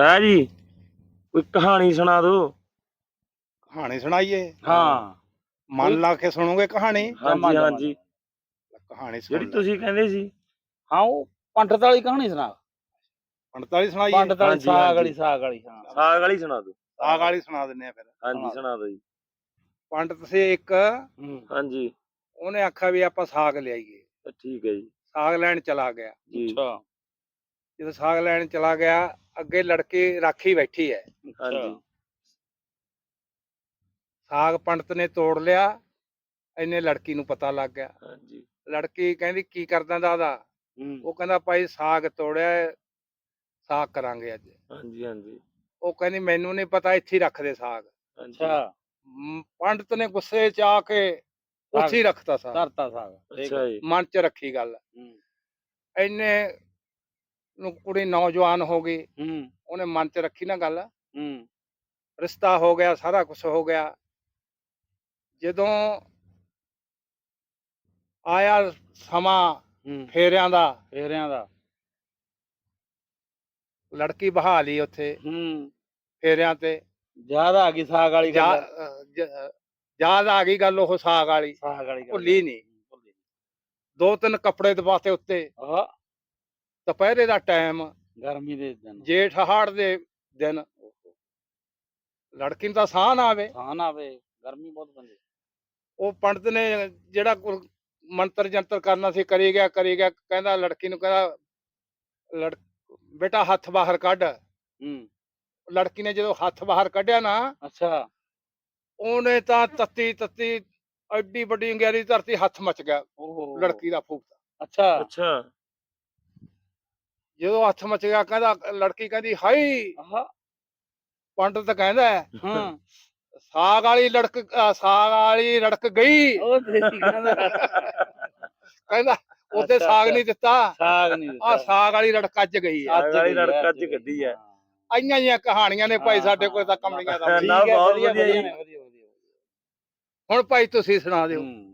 ਤਾਇਆ ਜੀ ਕੋਈ ਕਹਾਣੀ ਸੁਣਾ ਦਿਓ ਕਹਾਣੀ ਸੁਣਾਈਏ? ਹਾਂ। ਮਨ ਲਾ ਕੇ ਸੁਣੋਗੇ ਕਹਾਣੀ? ਹਾਂਜੀ। ਹਾਂਜੀ। ਕਹਾਣੀ ਸੁਣ ਜਿਹੜੀ ਤੁਸੀਂ ਕਹਿੰਦੇ ਸੀ। ਹਾਂ ਉਹ ਪੰਡਤ ਵਾਲੀ ਕਹਾਣੀ ਸੁਣਾ। ਪੰਡਤ ਵਾਲੀ ਸੁਣਾਈਏ? ਪੰਡਤ ਵਾਲੀ ਸਾਗ। ਵਾਲੀ ਸਾਗ ਵਾਲੀ ਹਾਂ। ਸਾਗ ਵਾਲੀ ਸੁਣਾ ਦਿਓ ਸਾਗ ਵਾਲੀ ਸੁਣਾ ਦਿੰਨੇ ਆ ਫਿਰ। ਹਾਂਜੀ ਸੁਣਾ ਸੁਣਾ ਦਿਓ ਜੀ। ਪੰਡਤ ਸੀ ਇੱਕ। ਹੂੰ। ਹਾਂਜੀ। ਉਹਨੇ ਆਖਿਆ ਵੀ ਆਪਾਂ ਸਾਗ ਲਿਆਈਏ। ਠੀਕ ਹੈ ਜੀ। ਸਾਗ ਲੈਣ ਚਲਾ ਗਿਆ। ਅੱਛਾ। ਜਦੋਂ ਸਾਗ ਲੈਣ ਚਲਾ ਗਿਆ ਅੱਗੇ ਲੜਕੀ ਰਾਖੀ ਬੈਠੀ ਹੈ। ਹਾਂਜੀ। ਸਾਗ ਪੰਡਤ ਨੇ ਤੋੜ ਲਿਆ ਇੰਨੇ ਲੜਕੀ ਨੂੰ ਪਤਾ ਲੱਗ ਗਿਆ। ਹਾਂਜੀ। ਲੜਕੀ ਕਹਿੰਦੀ ਕੀ ਕਰਦਾ ਦਾਦਾ? ਉਹ ਕਹਿੰਦਾ ਭਾਈ ਸਾਗ ਤੋੜਿਆ ਸਾਗ ਕਰਾਂਗੇ ਅੱਜ। ਹਾਂਜੀ ਹਾਂਜੀ। ਉਹ ਕਹਿੰਦੀ ਮੈਨੂੰ ਨਹੀਂ ਪਤਾ ਇੱਥੇ ਹੀ ਰੱਖ ਦੇ ਸਾਗ ਅੱਛਾ। ਪੰਡਤ ਨੇ ਗੁੱਸੇ ਚ ਆ ਕੇ ਉੱਥੇ ਹੀ ਰੱਖਤਾ ਸਾਗ। ਧਰਤਾ ਸਾਗ। ਠੀਕ ਅੱਛਾ ਜੀ। ਮਨ ਚ ਰੱਖੀ ਗੱਲ। ਹੂੰ। ਇੰਨੇ ਨੂੰ ਕੁੜੀ ਨੌਜਵਾਨ ਹੋ ਗਈ। ਹੂੰ। ਉਹਨੇ ਮਨ ਚ ਰੱਖੀ ਨਾ ਗੱਲ। ਹੂੰ। ਰਿਸ਼ਤਾ ਹੋ ਗਿਆ ਸਾਰਾ ਕੁਝ ਹੋ ਗਿਆ। ਜਦੋਂ ਆਇਆ ਸਮਾਂ ਹੂੰ। ਫੇਰਿਆਂ ਦਾ ਫੇਰਿਆਂ ਦਾ। ਲੜਕੀ ਬਹਾ ਲਈ ਉੱਥੇ। ਹੂੰ। ਫੇਰਿਆਂ ਤੇ। ਜ਼ਿਆਦਾ ਆ ਗਈ ਸਾਗ ਵਾਲੀ ਗੱਲ। ਯਾਦ ਆ ਗਈ ਗੱਲ ਉਹ ਸਾਗ ਵਾਲੀ। ਸਾਗ ਵਾਲੀ ਗੱਲ। ਭੁੱਲੀ ਨਹੀਂ ਦੋ ਤਿੰਨ ਕੱਪੜੇ ਦਬਾਤੇ ਉੱਤੇ। ਆਹ। ਦੁਪਹਿਰੇ ਦਾ ਟਾਈਮ ਗਰਮੀ ਦੇ ਦਿਨ। ਜੇਠ ਹਾੜ ਦੇ ਦਿਨ। ਲੜਕੀ ਨੂੰ ਤਾਂ ਸਾਹ ਨਾ ਆਵੇ। ਸਾਹ ਨਾ ਆਵੇ ਗਰਮੀ ਬਹੁਤ ਪੈਂਦੀ। ਉਹ ਪੰਡਤ ਨੇ ਜਿਹੜਾ ਮੰਤਰ ਜੰਤਰ ਕਰਨਾ ਸੀ ਕਰੀ ਗਿਆ ਕਰੀ ਗਿਆ ਕਹਿੰਦਾ ਲੜਕੀ ਨੂੰ ਕਹਿੰਦਾ ਲੜ ਬੇਟਾ ਹੱਥ ਬਾਹਰ ਕੱਢ। ਹੂੰ। ਲੜਕੀ ਨੇ ਜਦੋਂ ਹੱਥ ਬਾਹਰ ਕੱਢਿਆ ਨਾ ਅੱਛਾ। ਉਹਨੇ ਤਾਂ ਤੱਤੀ ਤੱਤੀ ਐਡੀ ਵੱਡੀ ਅੰਗਿਆਰੀ ਧਰਤੀ ਹੱਥ ਮਚ ਗਿਆ ਲੜਕੀ ਦਾ ਫੂਕਦਾ ਅੱਛਾ। ਅੱਛਾ। ਜਦੋਂ ਹੱਥ ਮਚ ਗਿਆ ਕਹਿੰਦਾ ਲੜਕੀ ਕਹਿੰਦੀ ਹਾਈ ਪੰਡਤ ਕਹਿੰਦਾ ਹਾਂ ਸਾਗ ਵਾਲੀ ਲੜਕ ਸਾਗ ਵਾਲੀ ਰੜਕ ਗਈ। ਉਹ ਕਹਿੰਦਾ ਉਹਦੇ ਸਾਗ। ਨਹੀਂ ਦਿੱਤਾ। ਸਾਗ ਨਹੀਂ ਆ ਸਾਗ ਵਾਲੀ ਰੜਕ ਅੱਜ ਗਈ ਆ ਸਾਗ ਵਾਲੀ ਹੈ, ਰੜਕ ਅੱਜ ਗਈ ਗੱਡੀ ਹੈ। ਹਾਂ। ਆਈਆਂ ਜੀਆਂ ਕਹਾਣੀਆਂ ਨੇ ਭਾਈ ਹਾਂ, ਸਾਡੇ ਕੋਲ ਤਾਂ ਹਾਂ, ਕਮਲੀਆਂ ਦਾ। ਨਾ, ਹੈ, ਬਹੁਤ ਵਧੀਆ ਜੀ। ਹੁਣ ਭਾਈ ਤੁਸੀਂ ਸੁਣਾ ਦਿਓ। ਹੂੰ।